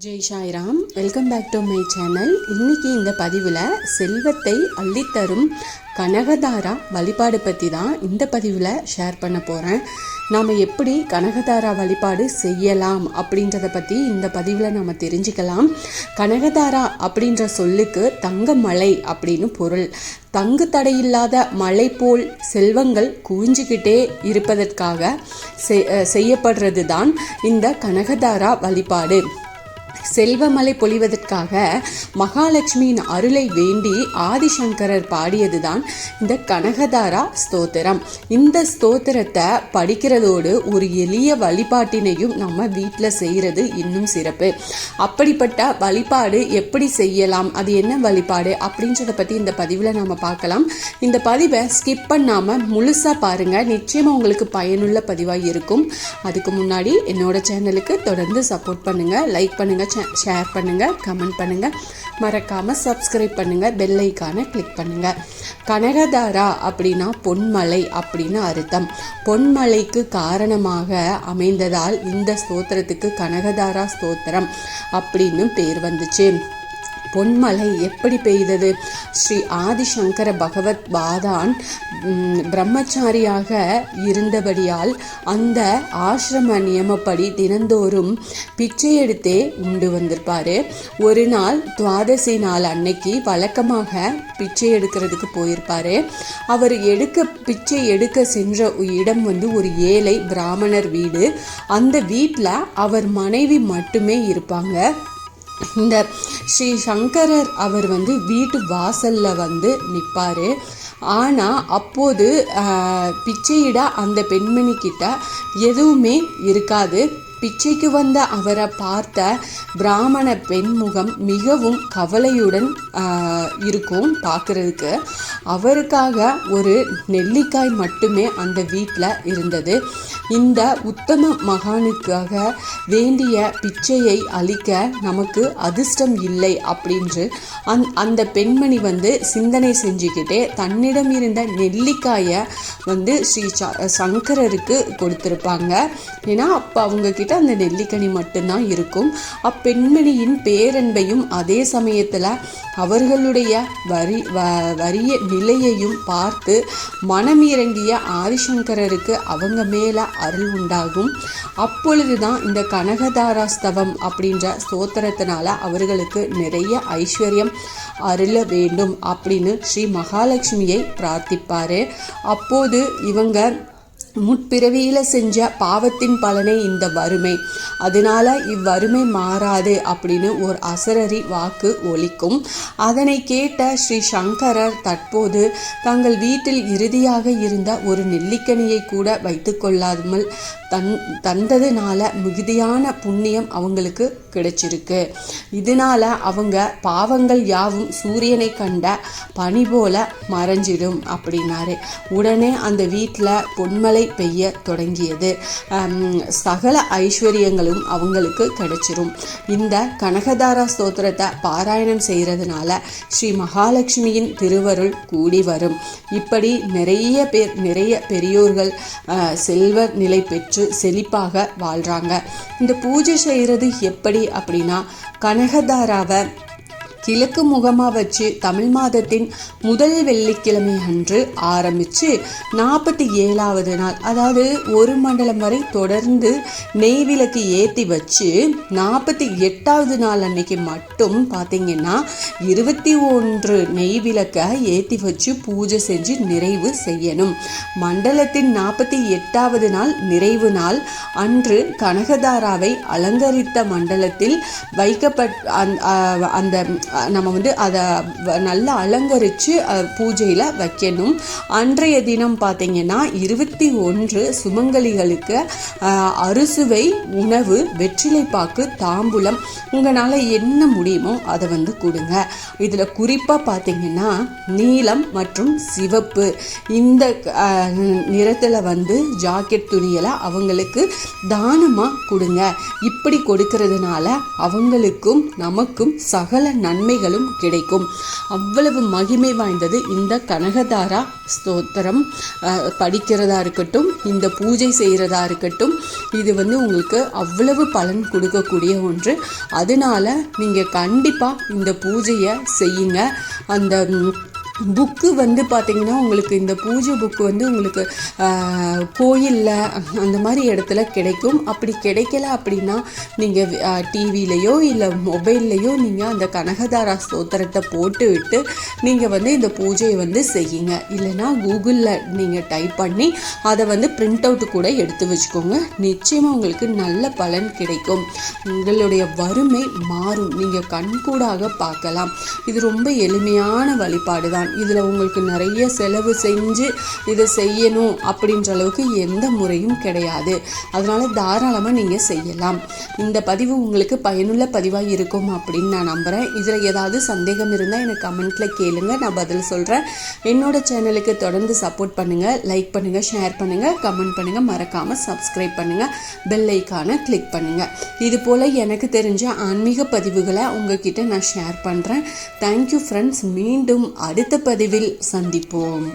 Jai Sairam welcome back to my channel. இன்னைக்கு இந்த பதிவில் செல்வத்தை அள்ளித்தரும் கனகதாரா வழிபாடு பற்றி தான் இந்த பதிவில் ஷேர் பண்ண போகிறேன் நாம் எப்படி கனகதாரா வழிபாடு செய்யலாம் அப்படின்றத பற்றி இந்த பதிவில் நாம் தெரிஞ்சுக்கலாம். கனகதாரா அப்படின்ற சொல்லுக்கு தங்க மலை அப்படின்னு பொருள். தங்கு தடையில்லாத மலை போல் செல்வங்கள் குவிஞ்சுக்கிட்டே இருப்பதற்காக செ- செய்யப்படுறது தான் இந்த கனகதாரா வழிபாடு. செல்வமலை பொழிவதற்காக மகாலட்சுமியின் அருளை வேண்டி ஆதிசங்கரர் பாடியதுதான் இந்த கனகதாரா ஸ்தோத்திரம். இந்த ஸ்தோத்திரத்தை படிக்கிறதோடு ஒரு எளிய வழிபாட்டினையும் நம்ம வீட்டில் செய்கிறது இன்னும் சிறப்பு. அப்படிப்பட்ட வழிபாடு எப்படி செய்யலாம் அது என்ன வழிபாடு அப்படின்றத பற்றி இந்த பதிவில் நம்ம பார்க்கலாம். இந்த பதிவை ஸ்கிப் பண்ணாமல் முழுசாக பாருங்கள் நிச்சயமாக உங்களுக்கு பயனுள்ள பதிவாக இருக்கும். அதுக்கு முன்னாடி என்னோட சேனலுக்கு தொடர்ந்து சப்போர்ட் பண்ணுங்கள் லைக் பண்ணுங்கள் ஷேர் பண்ணுங்கள் கமெண்ட் பண்ணுங்கள் மறக்காமல் சப்ஸ்கிரைப் பண்ணுங்கள் பெல் ஐக்கானை கிளிக் பண்ணுங்கள் கனகதாரா அப்படின்னா பொன்மலை அப்படின்னு அர்த்தம். பொன்மலைக்கு காரணமாக அமைந்ததால் இந்த ஸ்தோத்திரத்துக்கு கனகதாரா ஸ்தோத்திரம் அப்படின்னு பேர் வந்துச்சு. பொன்மலை எப்படி பெய்தது? ஸ்ரீ ஆதிசங்கர பகவத் பாதான் பிரம்மச்சாரியாக இருந்தபடியால் அந்த ஆசிரம நியமப்படி தினந்தோறும் பிச்சை எடுத்தே உண்டு வந்திருப்பார். ஒரு நாள் துவாதசி நாள் அன்னைக்கு வழக்கமாக பிச்சை எடுக்கிறதுக்கு போயிருப்பார். அவர் எடுக்க பிச்சை எடுக்க சென்ற இடம் வந்து ஒரு ஏழை பிராமணர் வீடு. அந்த வீட்டில் அவர் மனைவி மட்டுமே இருப்பாங்க. இந்த ஸ்ரீ சங்கரர் அவர் வந்து வீட்டு வாசல்ல வந்து நிற்பார் ஆனால் அப்போது ஆஹ், பிச்சையிட அந்த பெண்மணி கிட்ட எதுவுமே இருக்காது. பிச்சைக்கு வந்த அவரை பார்த்த பிராமண பெண்முகம் மிகவும் கவலையுடன் இருக்கும் பார்க்கறதுக்கு. அவருக்காக ஒரு நெல்லிக்காய் மட்டுமே அந்த வீட்டில் இருந்தது. இந்த உத்தம மகானுக்காக வேண்டிய பிச்சையை அளிக்க நமக்கு அதிர்ஷ்டம் இல்லை அப்படின்று அந் அந்த பெண்மணி வந்து சிந்தனை செஞ்சுக்கிட்டே தன்னிடம் இருந்த நெல்லிக்காயை வந்து ஸ்ரீ சங்கரருக்கு கொடுத்துருப்பாங்க. ஏன்னா அப்போ அவங்கக்கிட்ட கிட்ட அந்த நெல்லிக்கனி மட்டும்தான் இருக்கும். அப்பெண்மணியின் பேரன்பையும் அதே சமயத்தில் அவர்களுடைய வரி வ- வரிய நிலையையும் பார்த்து மனம் இறங்கிய ஆதிசங்கரருக்கு அவங்க மேலே அருள் உண்டாகும். அப்பொழுதுதான் இந்த கனகதாராஸ்தவம் அப்படின்ற ஸ்தோத்திரத்தினால அவர்களுக்கு நிறைய ஐஸ்வர்யம் அருள வேண்டும் அப்படின்னு ஸ்ரீ மகாலட்சுமியை பிரார்த்திப்பார். அப்போது இவங்க முற்பிறவியில் செஞ்ச பாவத்தின் பலனே இந்த வறுமை. அதனால இவ்வறுமை மாறாது அப்படின்னு ஒரு அசரரி வாக்கு ஒலிக்கும். அதனை கேட்ட ஸ்ரீ சங்கரர் தற்போது தங்கள் வீட்டில் இறுதியாக இருந்த ஒரு நெல்லிக்கனியை கூட வைத்துக்கொள்ளாமல் தன் தந்ததுனால மிகுதியான புண்ணியம் அவங்களுக்கு கிடைச்சிருக்கு. இதனால அவங்க பாவங்கள் யாவும் சூரியனை கண்ட பனி போல மறைஞ்சிடும் அப்படின்னாரு. உடனே அந்த வீட்டில் பொன்மலை மழை பெய்ய தொடங்கியது. சகல ஐஸ்வர்யங்களும் அவங்களுக்கு கிடைச்சிரும். இந்த கனகதாரா ஸ்தோத்திரத்தை பாராயணம் செய்கிறதுனால ஸ்ரீ மகாலட்சுமியின் திருவருள் கூடி வரும். இப்படி நிறைய பேர் நிறைய பெரியோர்கள் செல்வ நிலை பெற்று செழிப்பாக வாழ்றாங்க. இந்த பூஜை செய்கிறது எப்படி அப்படின்னா கனகதாராவை கிழக்கு முகமாக வச்சு தமிழ் மாதத்தின் முதல் வெள்ளிக்கிழமை அன்று ஆரம்பித்து நாற்பத்தி ஏழாவது நாள் அதாவது ஒரு மண்டலம் வரை தொடர்ந்து நெய் விளக்கு ஏற்றி வச்சு நாற்பத்தி எட்டாவது நாள் அன்னைக்கு மட்டும் பார்த்தீங்கன்னா இருபத்தி ஒன்று நெய் விளக்கை ஏற்றி வச்சு பூஜை செஞ்சு நிறைவு செய்யணும். மண்டலத்தின் நாற்பத்தி எட்டாவது நாள் நிறைவு நாள். அன்று கனகதாராவை அலங்கரித்த மண்டலத்தில் வைக்கப்பட் அந்த- அந்த நம்ம வந்து அதை வ- நல்லா அலங்கரித்து பூஜையில் வைக்கணும். அன்றைய தினம் பார்த்திங்கன்னா இருபத்தி ஒன்று சுமங்கலிகளுக்கு அறுசுவை உணவு வெற்றிலைப்பாக்கு தாம்பூலம் உங்களால் என்ன முடியுமோ அதை வந்து கொடுங்க. இதில் குறிப்பாக பார்த்திங்கன்னா நீலம் மற்றும் சிவப்பு. இந்த நிறத்தில் வந்து ஜாக்கெட் துணியெல்லாம் அவங்களுக்கு தானமாக கொடுங்க. இப்படி கொடுக்கறதுனால அவங்களுக்கும் நமக்கும் சகல நன்மை நன்மைகளும் கிடைக்கும். அவ்வளவு மகிமை வாய்ந்தது இந்த கனகதாரா ஸ்தோத்திரம். அஹ், படிக்கிறதா இருக்கட்டும் இந்த பூஜை செய்கிறதா இருக்கட்டும் இது வந்து உங்களுக்கு அவ்வளவு பலன் கொடுக்கக்கூடிய ஒன்று. அதனால நீங்கள் கண்டிப்பாக இந்த பூஜையை செய்யுங்க. அந்த புக்கு வந்து பார்த்திங்கன்னா உங்களுக்கு இந்த பூஜை புக்கு வந்து உங்களுக்கு கோயிலில் அந்த மாதிரி இடத்துல கிடைக்கும். அப்படி கிடைக்கல அப்படின்னா நீங்கள் டிவிலையோ இல்லை மொபைல்லையோ நீங்கள் அந்த கனகதாரா ஸ்தோத்திரத்தை போட்டு விட்டு நீங்கள் வந்து இந்த பூஜையை வந்து செய்யுங்க. இல்லைன்னா கூகுளில் நீங்கள் டைப் பண்ணி அதை வந்து பிரிண்ட் அவுட் கூட எடுத்து வச்சுக்கோங்க. நிச்சயமாக உங்களுக்கு நல்ல பலன் கிடைக்கும். உங்களுடைய வறுமை மாறும். நீங்கள் கண்கூடாக பார்க்கலாம். இது ரொம்ப எளிமையான வழிபாடு தான் இதில் உங்களுக்கு நிறைய செலவு செஞ்சு இதை செய்யணும் அப்படின்ற அளவுக்கு எந்த முறையும் கிடையாது. அதனால தாராளமாக நீங்கள் செய்யலாம். இந்த பதிவு உங்களுக்கு பயனுள்ள பதிவாக இருக்கும் அப்படின்னு நான் நம்புகிறேன் இதில் ஏதாவது சந்தேகம் இருந்தால் எனக்கு கமெண்ட்டில் கேளுங்க. நான் பதில் சொல்கிறேன் என்னோட சேனலுக்கு தொடர்ந்து சப்போர்ட் பண்ணுங்கள் லைக் பண்ணுங்கள் ஷேர் பண்ணுங்கள் கமெண்ட் பண்ணுங்கள் மறக்காமல் சப்ஸ்கிரைப் பண்ணுங்கள் பெல் ஐக்கானை கிளிக் பண்ணுங்கள் இது போல் எனக்கு தெரிஞ்ச ஆன்மீக பதிவுகளை உங்ககிட்ட நான் ஷேர் பண்ணுறேன் தேங்க்யூ ஃப்ரெண்ட்ஸ் மீண்டும் அடுத்த அடுத்த பதிவில் சந்திப்போம்.